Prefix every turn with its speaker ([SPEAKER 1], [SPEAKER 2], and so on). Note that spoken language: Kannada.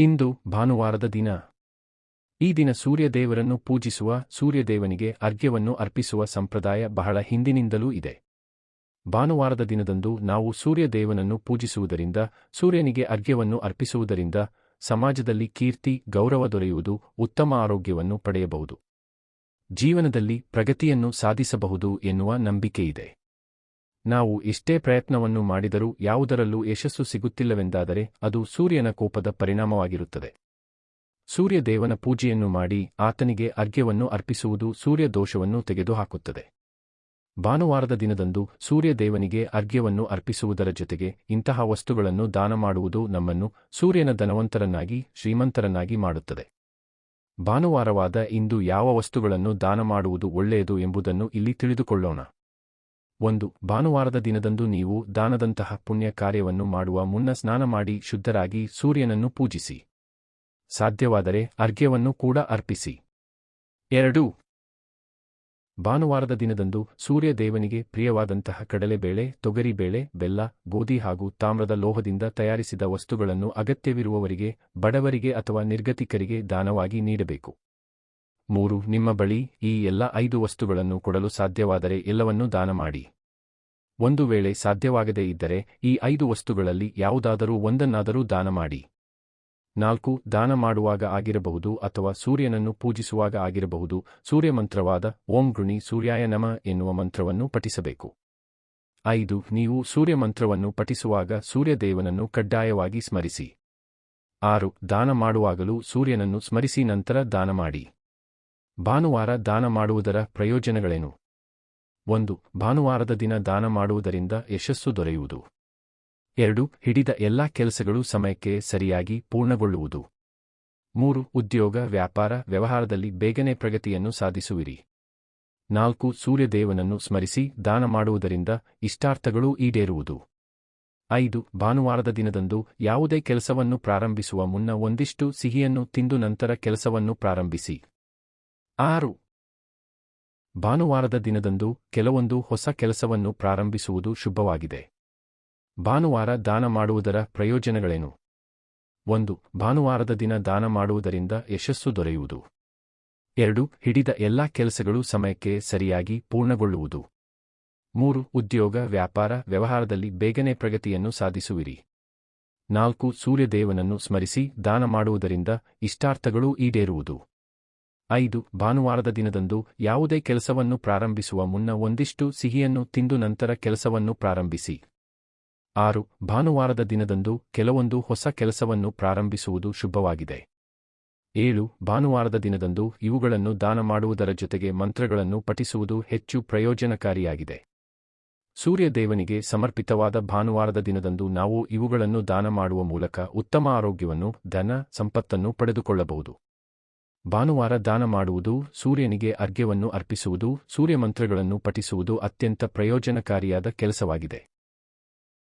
[SPEAKER 1] ಇಂದು ಭಾನುವಾರದ ದಿನ. ಈ ದಿನ ಸೂರ್ಯದೇವರನ್ನು ಪೂಜಿಸುವ ಸೂರ್ಯದೇವನಿಗೆ ಅರ್ಘ್ಯವನ್ನು ಅರ್ಪಿಸುವ ಸಂಪ್ರದಾಯ ಬಹಳ ಹಿಂದಿನಿಂದಲೂ ಇದೆ. ಭಾನುವಾರದ ದಿನದಂದು ನಾವು ಸೂರ್ಯದೇವನನ್ನು ಪೂಜಿಸುವುದರಿಂದ, ಸೂರ್ಯನಿಗೆ ಅರ್ಘ್ಯವನ್ನು ಅರ್ಪಿಸುವುದರಿಂದ ಸಮಾಜದಲ್ಲಿ ಕೀರ್ತಿ, ಗೌರವ ದೊರೆಯುವುದು, ಉತ್ತಮ ಆರೋಗ್ಯವನ್ನು ಪಡೆಯಬಹುದು. ಜೀವನದಲ್ಲಿ ಪ್ರಗತಿಯನ್ನು ಸಾಧಿಸಬಹುದು ಎನ್ನುವ ನಂಬಿಕೆಯಿದೆ. ನಾವು ಇಷ್ಟೇ ಪ್ರಯತ್ನವನ್ನು ಮಾಡಿದರೂ ಯಾವುದರಲ್ಲೂ ಯಶಸ್ಸು ಸಿಗುತ್ತಿಲ್ಲವೆಂದಾದರೆ ಅದು ಸೂರ್ಯನ ಕೋಪದ ಪರಿಣಾಮವಾಗಿರುತ್ತದೆ. ಸೂರ್ಯದೇವನ ಪೂಜೆಯನ್ನು ಮಾಡಿ ಆತನಿಗೆ ಅರ್ಘ್ಯವನ್ನು ಅರ್ಪಿಸುವುದು ಸೂರ್ಯ ದೋಷವನ್ನು ತೆಗೆದುಹಾಕುತ್ತದೆ. ಭಾನುವಾರದ ದಿನದಂದು ಸೂರ್ಯದೇವನಿಗೆ ಅರ್ಘ್ಯವನ್ನು ಅರ್ಪಿಸುವುದರ ಜೊತೆಗೆ ಇಂತಹ ವಸ್ತುಗಳನ್ನು ದಾನ ಮಾಡುವುದು ನಮ್ಮನ್ನು ಸೂರ್ಯನ ಧನವಂತರನ್ನಾಗಿ, ಶ್ರೀಮಂತರನ್ನಾಗಿ ಮಾಡುತ್ತದೆ. ಭಾನುವಾರವಾದ ಇಂದು ಯಾವ ವಸ್ತುಗಳನ್ನು ದಾನ ಮಾಡುವುದು ಒಳ್ಳೆಯದು ಎಂಬುದನ್ನು ಇಲ್ಲಿ ತಿಳಿದುಕೊಳ್ಳೋಣ. ಒಂದು, ಭಾನುವಾರದ ದಿನದಂದು ನೀವು ದಾನದಂತಹ ಪುಣ್ಯ ಕಾರ್ಯವನ್ನು ಮಾಡುವ ಮುನ್ನ ಸ್ನಾನ ಮಾಡಿ ಶುದ್ಧರಾಗಿ ಸೂರ್ಯನನ್ನು ಪೂಜಿಸಿ. ಸಾಧ್ಯವಾದರೆ ಅರ್ಘ್ಯವನ್ನು ಕೂಡ ಅರ್ಪಿಸಿ. ಎರಡು, ಭಾನುವಾರದ ದಿನದಂದು ಸೂರ್ಯದೇವನಿಗೆ ಪ್ರಿಯವಾದಂತಹ ಕಡಲೆಬೇಳೆ, ತೊಗರಿಬೇಳೆ, ಬೆಲ್ಲ, ಗೋಧಿ ಹಾಗೂ ತಾಮ್ರದ ಲೋಹದಿಂದ ತಯಾರಿಸಿದ ವಸ್ತುಗಳನ್ನು ಅಗತ್ಯವಿರುವವರಿಗೆ, ಬಡವರಿಗೆ ಅಥವಾ ನಿರ್ಗತಿಕರಿಗೆ ದಾನವಾಗಿ ನೀಡಬೇಕು. ಮೂರು, ನಿಮ್ಮ ಬಳಿ ಈ ಎಲ್ಲ ಐದು ವಸ್ತುಗಳನ್ನು ಕೊಡಲು ಸಾಧ್ಯವಾದರೆ ಎಲ್ಲವನ್ನೂ ದಾನ ಮಾಡಿ ಒಂದು ವೇಳೆ ಸಾಧ್ಯವಾಗದೇ ಇದ್ದರೆ ಈ ಐದು ವಸ್ತುಗಳಲ್ಲಿ ಯಾವುದಾದರೂ ಒಂದನ್ನಾದರೂ ದಾನ ಮಾಡಿ ನಾಲ್ಕು ದಾನ ಮಾಡುವಾಗ ಆಗಿರಬಹುದು ಅಥವಾ ಸೂರ್ಯನನ್ನು ಪೂಜಿಸುವಾಗ ಆಗಿರಬಹುದು, ಸೂರ್ಯಮಂತ್ರವಾದ ಓಂ ಗೃಣಿ ಸೂರ್ಯಾಯ ನಮ ಎನ್ನುವ ಮಂತ್ರವನ್ನು ಪಠಿಸಬೇಕು. ಐದು, ನೀವು ಸೂರ್ಯಮಂತ್ರವನ್ನು ಪಠಿಸುವಾಗ ಸೂರ್ಯದೇವನನ್ನು ಕಡ್ಡಾಯವಾಗಿ ಸ್ಮರಿಸಿ. ಆರು ದಾನ ಮಾಡುವಾಗಲೂ ಸೂರ್ಯನನ್ನು ಸ್ಮರಿಸಿ ನಂತರ ದಾನ ಮಾಡಿ ಭಾನುವಾರ ದಾನ ಮಾಡುವುದರ ಪ್ರಯೋಜನಗಳೇನು? ಒಂದು, ಭಾನುವಾರದ ದಿನ ದಾನ ಮಾಡುವುದರಿಂದ ಯಶಸ್ಸು ದೊರೆಯುವುದು. ಎರಡು, ಹಿಡಿದ ಎಲ್ಲಾ ಕೆಲಸಗಳು ಸಮಯಕ್ಕೆ ಸರಿಯಾಗಿ ಪೂರ್ಣಗೊಳ್ಳುವುದು. ಮೂರು, ಉದ್ಯೋಗ, ವ್ಯಾಪಾರ, ವ್ಯವಹಾರದಲ್ಲಿ ಬೇಗನೆ ಪ್ರಗತಿಯನ್ನು ಸಾಧಿಸುವಿರಿ. ನಾಲ್ಕು, ಸೂರ್ಯದೇವನನ್ನು ಸ್ಮರಿಸಿ ದಾನ ಮಾಡುವುದರಿಂದ ಇಷ್ಟಾರ್ಥಗಳೂ ಈಡೇರುವುದು. ಐದು, ಭಾನುವಾರದ ದಿನದಂದು ಯಾವುದೇ ಕೆಲಸವನ್ನು ಪ್ರಾರಂಭಿಸುವ ಮುನ್ನ ಒಂದಿಷ್ಟು ಸಿಹಿಯನ್ನು ತಿಂದು ನಂತರ ಕೆಲಸವನ್ನು ಪ್ರಾರಂಭಿಸಿ. ಆರು. ಭಾನುವಾರದ ದಿನದಂದು ಕೆಲವೊಂದು ಹೊಸ ಕೆಲಸವನ್ನು ಪ್ರಾರಂಭಿಸುವುದು ಶುಭವಾಗಿದೆ. ಭಾನುವಾರ ದಾನ ಮಾಡುವುದರ ಪ್ರಯೋಜನಗಳೇನು? ಒಂದು, ಭಾನುವಾರದ ದಿನ ದಾನ ಮಾಡುವುದರಿಂದ ಯಶಸ್ಸು ದೊರೆಯುವುದು. ಎರಡು, ಹಿಡಿದ ಎಲ್ಲಾ ಕೆಲಸಗಳು ಸಮಯಕ್ಕೆ ಸರಿಯಾಗಿ ಪೂರ್ಣಗೊಳ್ಳುವುದು. ಮೂರು, ಉದ್ಯೋಗ, ವ್ಯಾಪಾರ, ವ್ಯವಹಾರದಲ್ಲಿ ಬೇಗನೆ ಪ್ರಗತಿಯನ್ನು ಸಾಧಿಸುವಿರಿ. ನಾಲ್ಕು, ಸೂರ್ಯದೇವನನ್ನು ಸ್ಮರಿಸಿ ದಾನ ಮಾಡುವುದರಿಂದ ಇಷ್ಟಾರ್ಥಗಳೂ ಈಡೇರುವುದು. ಐದು, ಭಾನುವಾರದ ದಿನದಂದು ಯಾವುದೇ ಕೆಲಸವನ್ನು ಪ್ರಾರಂಭಿಸುವ ಮುನ್ನ ಒಂದಿಷ್ಟು ಸಿಹಿಯನ್ನು ತಿಂದು ನಂತರ ಕೆಲಸವನ್ನು ಪ್ರಾರಂಭಿಸಿ. ಆರು, ಭಾನುವಾರದ ದಿನದಂದು ಕೆಲವೊಂದು ಹೊಸ ಕೆಲಸವನ್ನು ಪ್ರಾರಂಭಿಸುವುದು ಶುಭವಾಗಿದೆ. ಏಳು, ಭಾನುವಾರದ ದಿನದಂದು ಇವುಗಳನ್ನು ದಾನ ಮಾಡುವುದರ ಜೊತೆಗೆ ಮಂತ್ರಗಳನ್ನು ಪಠಿಸುವುದು ಹೆಚ್ಚು ಪ್ರಯೋಜನಕಾರಿಯಾಗಿದೆ. ಸೂರ್ಯದೇವನಿಗೆ ಸಮರ್ಪಿತವಾದ ಭಾನುವಾರದ ದಿನದಂದು ನಾವು ಇವುಗಳನ್ನು ದಾನ ಮಾಡುವ ಮೂಲಕ ಉತ್ತಮ ಆರೋಗ್ಯವನ್ನು, ಧನ, ಸಂಪತ್ತನ್ನು ಪಡೆದುಕೊಳ್ಳಬಹುದು. ಭಾನುವಾರ ದಾನ ಮಾಡುವುದು ಸೂರ್ಯನಿಗೆ ಅರ್ಘ್ಯವನ್ನು ಅರ್ಪಿಸುವುದು ಸೂರ್ಯಮಂತ್ರಗಳನ್ನು ಪಠಿಸುವುದು ಅತ್ಯಂತ ಪ್ರಯೋಜನಕಾರಿಯಾದ ಕೆಲಸವಾಗಿದೆ.